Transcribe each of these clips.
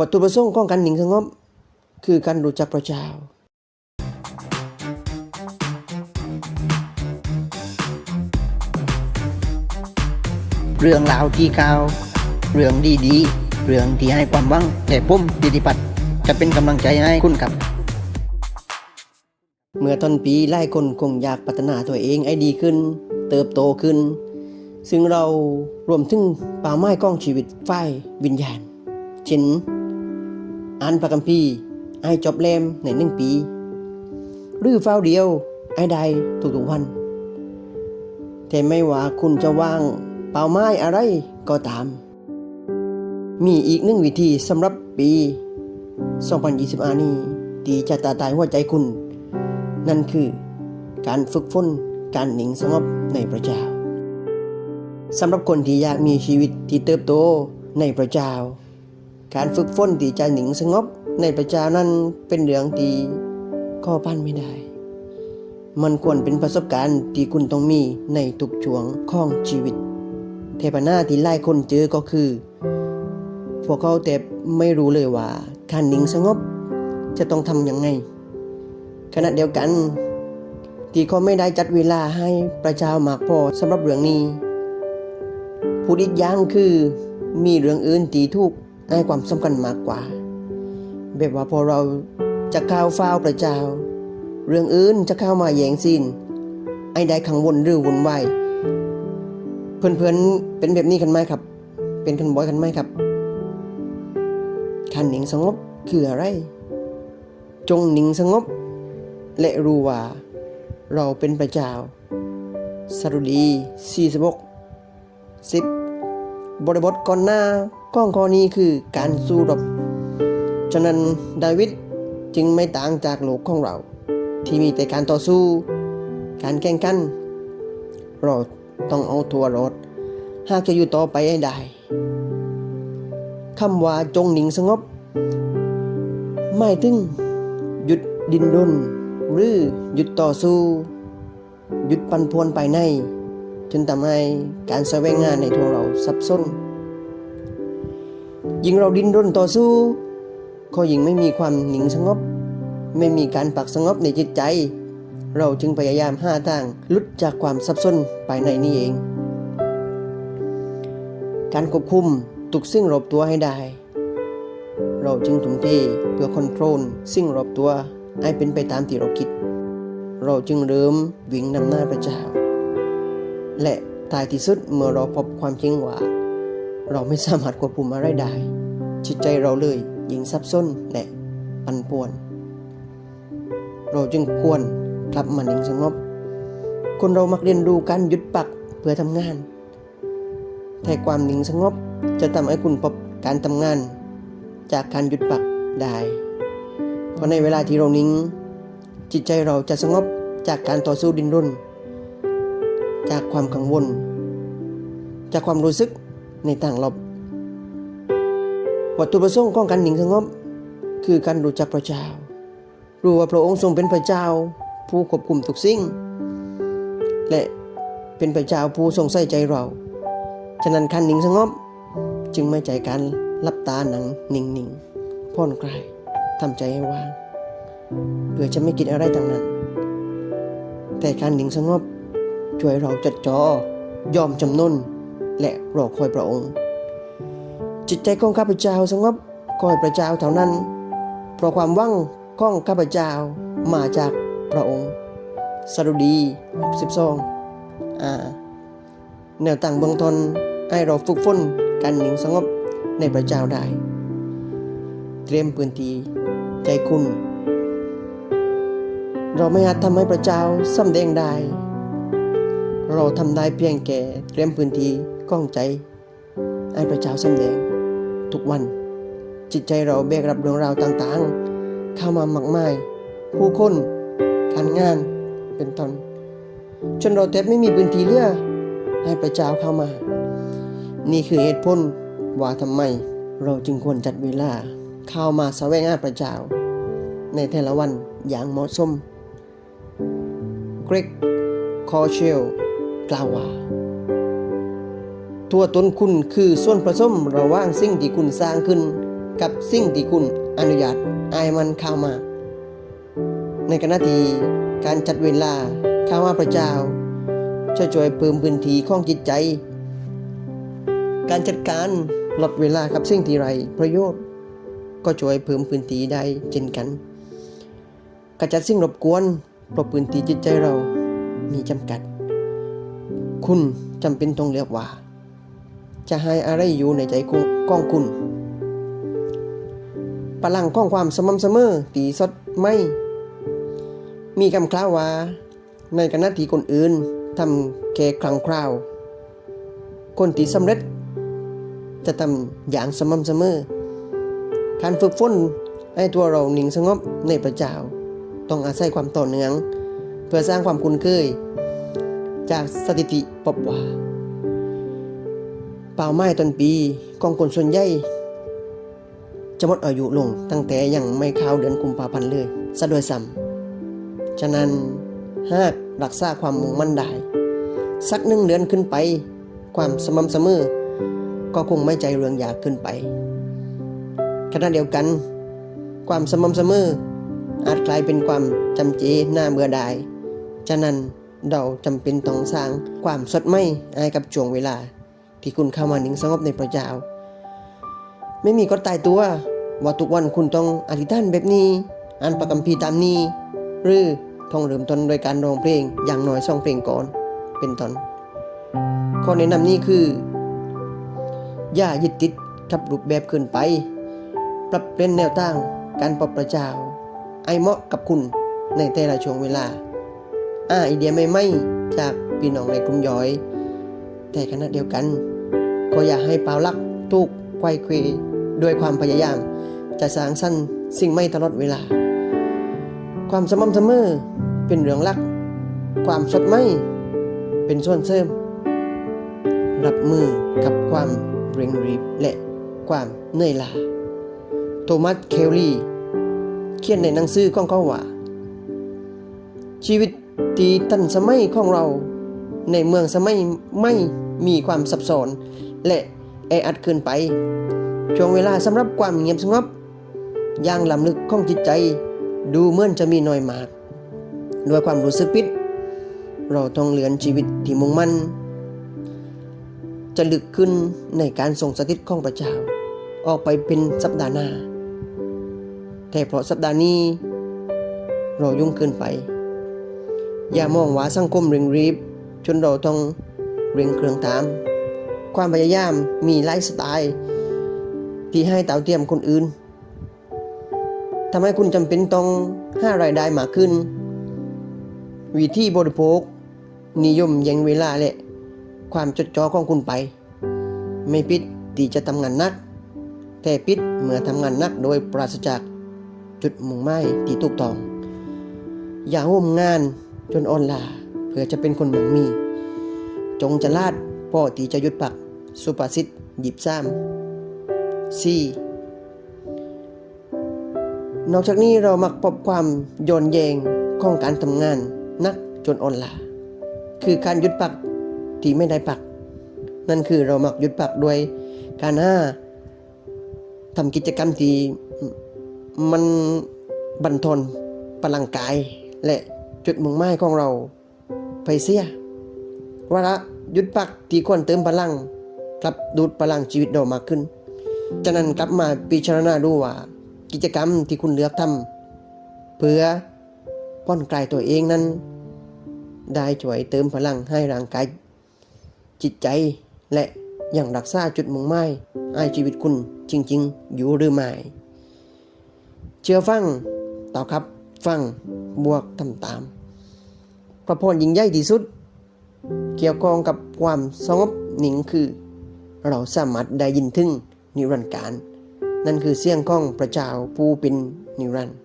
วัตถุประสงค์ของการหนิงสงบคือการรู้จักพระเจ้าเรื่องราวที่กล่าวเรื่องดีๆ เรื่องที่ให้ความหวังแต่ผมดิติพัฒจะเป็นกำลังใจให้คุณครับ เมื่อต้นปีหลายคนคงอยากพัฒนาตัวเองให้ดีขึ้น เติบโตขึ้น ซึ่งเรารวมถึงเป่าไม้กล้องชีวิตฝ่ายวิญญาณเช่น อ่านพระคัมภีร์ให้จบเล่มในหนึ่งปี หรือเฝ้าเดียวให้ได้ทุกๆวัน แต่ไม่ว่าคุณจะว่างเป่าไม้อะไรก็ตาม มีอีกหนึ่งวิธีสำหรับปี 2025นี้ที่จะตาตายหัวใจคุณ นั่นคือการฝึกฝนการหนิงสงบในพระเจ้าสำหรับคนที่อยากมีชีวิตที่เติบโตในพระเจ้า การฝึกฝนที่จหนิงสงบในพระเจ้านั้นเป็นเรื่องที่ข้อปั้นไม่ได้ มันควรเป็นประสบการณ์ที่คุณต้องมีในทุกช่วงของชีวิต เทปหน้าที่หลายคนเจอก็คือ พวกเขาแต่ไม่รู้เลยว่า การหนิงสงบจะต้องทำยังไง ขณะเดียวกัน ที่เขาไม่ได้จัดเวลาให้ประชามากพอสำหรับเรื่องนี้พูดอีกอย่างคือมีเรื่องอื่นที่ทุก ให้ความสำคัญมากกว่า แบบว่าพอเราจะข้าวฟ้าวประเจ้า เรื่องอื่นจะเข้ามาแย่งซีนไอ้ได้ขังวนหรือวนไหวายเพื่อนๆเป็นแบบนี้กันไหมครับ เป็นกันบ่อยกันไหมครับการหนิงสงบคืออะไร จงหนิงสงบ และรู้ว่า เราเป็นพระเจ้าสรุดี46 10 บริบทก่อนหน้า ก้องข้อนี้คือการสู้รบ ฉะนั้นดาวิดจึงไม่ต่างจากโลกของเรา ที่มีแต่การต่อสู้ การแข่งขันเราต้องเอาตัวรอดหากจะอยู่ต่อไปให้ได้คำว่าจงหนิงสงบหมายถึงหยุดดินรนหรือหยุดต่อสู้ หยุดปันพวนไปใน จนทำให้การแสวงงานในตัวเราสับสน ยิ่งเราดิ้นรนต่อสู้ ก็ยิ่งไม่มีความหนิงสงบ ไม่มีการปักสงบในจิตใจ เราจึงพยายามห้าทางลุดจากความสับสนภายในนี้เอง การควบคุมทุกสิ่งรอบตัวให้ได้ เราจึงทุ่มเทเพื่อคอนโทรลสิ่งรอบตัวให้เป็นไปตามที่เราคิด เราจึงเริ่มวิ่งนำหน้าพระเจ้าและท้ายที่สุดเมื่อเราพบความจริงว่า เราไม่สามารถควบคุมอะไรได้ จิตใจเราเลยยิ่งซับซ้อนและปั่นป่วน เราจึงควรกลับมาหนิ่งสงบ คนเรามักเรียนรู้การหยุดปักเพื่อทำงาน แต่ความหนิ่งสงบจะทำให้คุณพบการทำงาน จากการหยุดปักได้ เพราะในเวลาที่เรานิ่ง จิตใจเราจะสงบจากการต่อสู้ดินรน จากความกังวล จากความรู้สึก ในต่างลบ วัตถุประสงค์ของการหนิงสงบ คือการรู้จักพระเจ้า รู้ว่าพระองค์ทรงเป็นพระเจ้า ผู้ควบคุมทุกสิ่ง และเป็นพระเจ้าผู้ทรงใส่ใจเรา ฉะนั้นการหนิงสงบจึงไม่ใจการลับตาหนังนิ่งๆผ่อนคลายทำใจให้ว่างเพื่อจะไม่คิดอะไรทั้งนั้น แต่การหนิงสงบช่วยเราจัดจอยอมจำนน และรอคอยพระองค์ จิตใจของข้าพเจ้าสงบคอยพระเจ้าเท่านั้น เพราะความว่างของข้าพเจ้ามาจากพระองค์สรุดี62อ่าแนวตั้งเบื้องต้นให้เราฝึกฝนการหนิงสงบในพระเจ้าได้ เตรียมพื้นที่ใจคุณ เราไม่อาจทำให้พระเจ้าสำแดงได้ เราทำได้เพียงแค่เตรียมพื้นที่ ก้องใจให้พระเจ้าสำแดง ทุกวัน จิตใจเราแบกรับเรื่องราวต่างๆ เข้ามามากมาย ผู้คนการงานเป็นต้นจนเราแทบไม่มีพื้นที่เลือให้พระเจ้าเข้ามา นี่คือเหตุผลว่าทำไมเราจึงควรจัดเวลาเข้ามาแสวงหาพระเจ้า ในแต่ละวันอย่างเหมาะสมเกรกคอเชลกล่าวว่า ตัวตนคุณคือส่วนผสมระหว่างสิ่งที่คุณสร้างขึ้น กับสิ่งที่คุณอนุญาตอายมันเข้ามา ในขณะที่การจัดเวลาเข้ามาพระเจ้าจะช่วยเพิ่มพื้นที่ของจิตใจ การจัดการลดเวลากับสิ่งที่ไรประโยชน์ ก็ช่วยเพิ่มพื้นที่ได้เช่นกันกระจัดสิ่งรบกวนเพราะพื้นที่จิตใจเรามีจำกัด คุณจำเป็นต้องเลือกว่า จะให้อะไรอยู่ในใจของของคุณพลังของความสม่ำเสมอตีสดไม่ มีคำกล่าวว่า ในขณะที่คนอื่นทำแค่ครั้งคราว คนที่สำเร็จ จะทำอย่างสม่ำเสมอ การฝึกฝนให้ตัวเราหนิ่งสงบในพระจ้าต้องอาศัยความต่อเนื่อง เพื่อสร้างความคุ้นเคย จากสถิติพบว่า เป่าไม้ต้นปีของคนส่วนใหญ่จะหมดอายุลงตั้งแต่ยังไม่เข้าเดือนกุมภาพันธ์เลยซะโดวยซ้ำฉะนั้นหากรักษาความมุ่งมั่นได้ สักหนึ่งเดือนขึ้นไป ความสม่ำเสมอ ก็คงไม่ใจเรื่องยากขึ้นไปขณะเดียวกัน ความสม่ำเสมอ อาจกลายเป็นความจำเจหน้าเบื่อไดายฉะนั้นเราจำเป็นต้องสร้างความสดใหม่ให้กับช่วงเวลา ที่คุณเข้ามานิ่งสงบในพระเจ้า ไม่มีกฎตายตัว ว่าทุกวันคุณต้องอธิษฐานแบบนี้อ่านประกัมภีตามนี้ หรือต้องเริ่มต้นโดยการร้องเพลงอย่างน้อยสองเพลงก่อน เป็นต้นข้อแนะนำนี้คือ อย่ายึดติดกับรูปแบบเกินไป ปรับเปลี่ยนแนวทางการปรับประเจ้าไอเหมาะกับคุณในแต่ละช่วงเวลาอ้าไอเดียใหม่ๆจากพี่น้องในกลุ่มย้อย แต่ขณะเดียวกัน ก็อยากให้เปล่าลักทุกไขว้เควด้วยความพยายาม จะสร้างสรรค์สิ่งไม่ตลอดเวลา ความสม่ำเสมอเป็นเรื่องลัก ความสดใหม่เป็นส่วนเสริมรับมือกับความเร่งรีบและความเหนื่อยล้าโทมัสเคลลี่เขียนในหนังสือของเขาว่า ชีวิตที่ทันสมัยของเราในเมืองสมัยไม่ มีความซับซ้อนและแออัดเกินไป ช่วงเวลาสำหรับความเงียบสงบอย่างลำลึกของจิตใจ ดูเหมือนจะมีน้อยมาก ด้วยความรู้สึกผิด เราต้องเลือนชีวิตที่มุ่งมั่นจะลึกขึ้นในการส่งสถิตของพระเจ้า ออกไปเป็นสัปดาห์หน้า แต่เพราะสัปดาห์นี้ เรายุ่งเกินไป อย่ามองว่าสังคมเร่งรีบ จนเราต้อง เร่งเครื่องตาม ความพยายามมีไลฟ์สไตล์ ที่ให้เต่าเทียมคนอื่นทำให้คุณจำเป็นต้องหารายได้มากขึ้น วิธีบริโภค นิยมแย่งเวลาและความจดจ่อของคุณไป ไม่ปิดที่จะทำงานนัก แต่ปิดเมื่อทำงานนักโดยปราศจากจุดมุ่งหมายที่ถูกต้อง อย่าห่มงานจนอ่อนล้าเพื่อจะเป็นคนมั่งมี จงจะลาดพ่อที่จะหยุดปัก สุภาษิตหยิบซ้ำสี่นอกจากนี้เรามักพบความโยนแยงของการทำงานนักจนอ่อนล้าคือการหยุดปักที่ไม่ได้ปัก นั่นคือเรามักหยุดปักด้วยการห้าทำกิจกรรมที่มันบันทอนพลังกาย และจุดมุ่งหมายของเราไปเสีย ว่าละหยุดพักที่ควรเติมพลังกลับดูดพลังชีวิตเรามากขึ้นฉะนั้นกลับมาพิจารณาดูว่า กิจกรรมที่คุณเลือกทำเพื่อป้อนกลายตัวเองนั้น ได้ช่วยเติมพลังให้ร่างกายจิตใจและอยังรักษาจุดมุ่งหมายให้ชีวิตคุณจริง ๆ อยู่หรือไม่ เชื่อฟังต่อครับฟังบวกทำตามพระพรยิ่งใหญ่ที่สุด เกี่ยวข้องกับความสงบนิ่งคือ เราสามารถได้ยินถึงนิรันดร์การ นั่นคือเสียงของพระเจ้าผู้เป็นนิรันดร์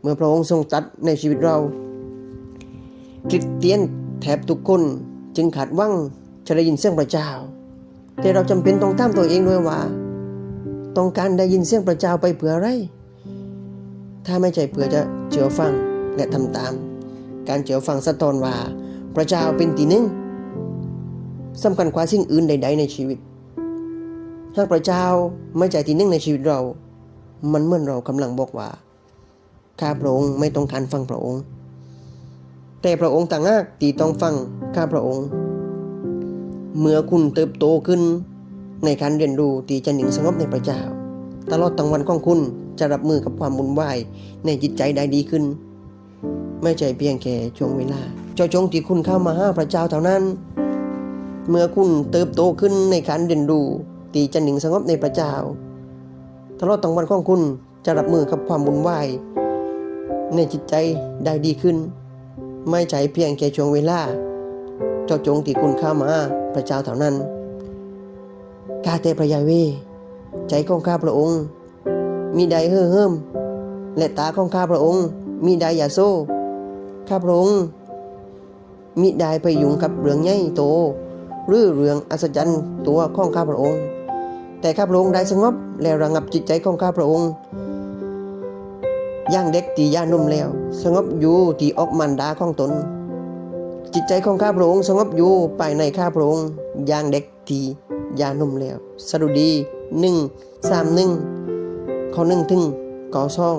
เมื่อพระองค์ทรงตัดในชีวิตเรา คริสเตียนแทบทุกคนจึงขาดหวังจะได้ยินเสียงพระเจ้า แต่เราจำเป็นต้องตามตัวเองด้วยว่า ต้องการได้ยินเสียงพระเจ้าไปเพื่ออะไร ถ้าไม่ใช่เพื่อจะเชื่อฟังและทำตาม การเชื่อฟังสะท้อนว่า พระเจ้าเป็นที่หนึ่งสำคัญกว่าสิ่งอื่นใด ๆ ในชีวิต หากพระเจ้าไม่ใจที่หนึ่งในชีวิตเรา มันเหมือนเรากำลังบอกว่าข้าพระองค์ไม่ต้องการฟังพระองค์ แต่พระองค์ต่างหากที่ต้องฟังข้าพระองค์ เมื่อคุณเติบโตขึ้นในการเรียนรู้ที่จะหนิ่งสงบในพระเจ้า ตลอดทั้งวันของคุณจะรับมือกับความวุ่นวายในจิตใจได้ดีขึ้น ไม่ใช่เพียงแค่ช่วงเวลา เจ้าจงที่คุณเข้ามาห้าพระเจ้าเท่านั้น เมื่อคุณเติบโตขึ้นในการเรียนรู้ที่จะหนิ่งสงบในพระเจ้าตลอดทั้งวันของคุณจะรับมือกับความวุ่นวในจิตใจได้ดีขึ้น ไม่ใช่เพียงแค่ช่วงเวลา เจ้าจงที่คุณเข้ามาพระเจ้าเท่านั้นข้าแต่พระยาเว ใจของข้าพระองค์ มีใดเฮ่อเฮิมและตาของข้าพระองค์ มีใดอย่าโซ่ข้าพระองค์ มิได้ไปยุ่งกับเรื่องใหญ่โต หรือเรื่องอัศจรรย์ตัวของข้าพระองค์ แต่ข้าพระองค์ได้สงบและระงับจิตใจของข้าพระองค์ย่างเด็กที่ย่านุ่มแล้ว สงบอยู่ที่ออกมันดาของตน จิตใจของข้าพระองค์สงบอยู่ภายในข้าพระองค์ย่างเด็กที่ยานุ่มแล้วสดุดีหนึ่งสามหนึ่งข้อหนึ่งถึงข้อสอง